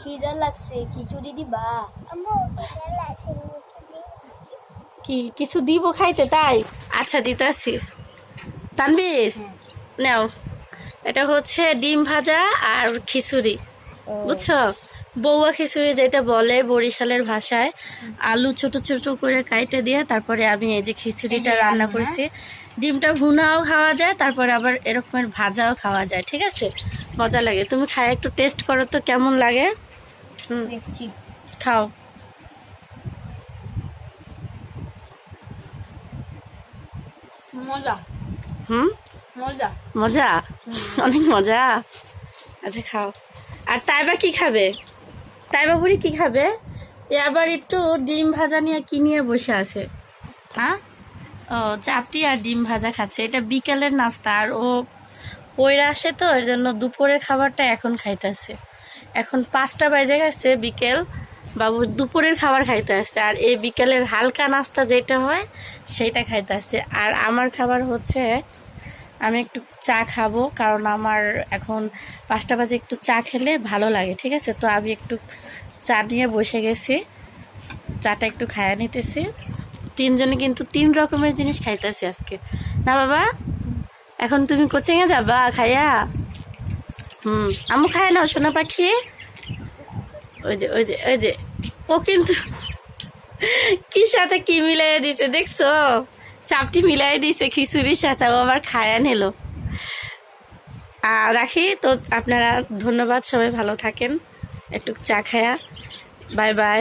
খিদা লাগছে খিচুড়ি দিবা? কি কিছু দিব খাইতে তাই? আচ্ছা দিতেছি। তানবীর নাও। এটা হচ্ছে ডিম ভাজা আর খিচুড়ি বুঝছ? বৌয়া খিচুড়ি যেটা বলে বরিশালের ভাষায় আলু ছোট ছোট করে কাইটে দিয়ে তারপরে আমি এই যে খিচুড়িটা রান্না। করেছি। ডিমটা ভুনাও খাওয়া যায় তারপরে আবার এরকমের ভাজাও খাওয়া যায় ঠিক আছে? মজা লাগে। তুমি খাই একটু টেস্ট করো তো কেমন লাগে। দেখছি। খাও। মজা। হুম? মজা। মজা? অনেক মজা? আচ্ছা খাও। আর তাইবা কি খাবে? তাইবা বুড়ি কি খাবে? এ আবার একটু ডিম ভাজা নিয়ে কি নিয়ে বসে আছে? হ্যাঁ? ও চাপটি আর ডিম ভাজা খাচ্ছে। এটা বিকালের নাস্তা আর ও পয়রা আসে তো, এর জন্য দুপুরের খাবারটা এখন খাইতেছে। এখন পাঁচটা বাজে গেছে বিকেল, বাবু দুপুরের খাবার খাইতে আসছে আর এই বিকেলের হালকা নাস্তা যেটা হয়, সেইটা খাইতে আসছে আর আমার খাবার হচ্ছে, আমি একটু চা খাব, কারণ আমার এখন পাঁচটা বাজে একটু চা খেলে ভালো লাগে, ঠিক আছে? তো আমি একটু চা নিয়ে বসে গেছি। চাটা একটু খায়া নিতেছি। তিনজনে কিন্তু তিন রকমের জিনিস খাইতেছি আজকে। না বাবা? এখন তুমি কোচিংয়ে যাবা, খাইয়া? হুম আমু খায় না, সোনা পাখি? ওই যে ওই যে ওই যে। ও কিন্তু কি সাথে কি মিলাই দিছে, দেখছ? চাপটি মিলাই দিছে খিচুড়ির সাথে, ও আবার খায়া নিল। আর রাখি, তো আপনারা ধন্যবাদ, সবাই ভালো থাকেন। একটু চা খায়া। Bye bye.